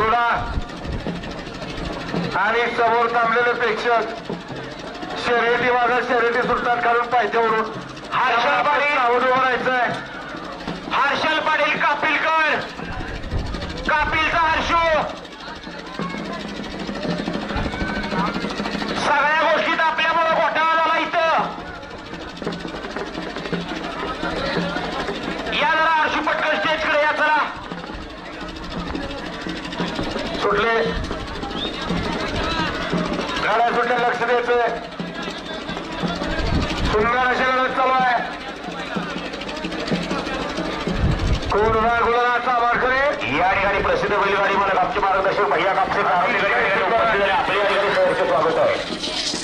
सोडा आणि समोर थांबलेले प्रेक्षक. शर्यती माझा शर्यती सुटतात काढून पाहिजे म्हणून सुटले. गाड्या सुटले लक्ष द्यायचंय सुंदर अशी लढत चालू आहे. कोण गुलाचा मारकरी या ठिकाणी प्रसिद्ध बैलगाडी मला कापचे मार्गदर्शक भैया कापचे आपल्या ठिकाणी स्वागत आहे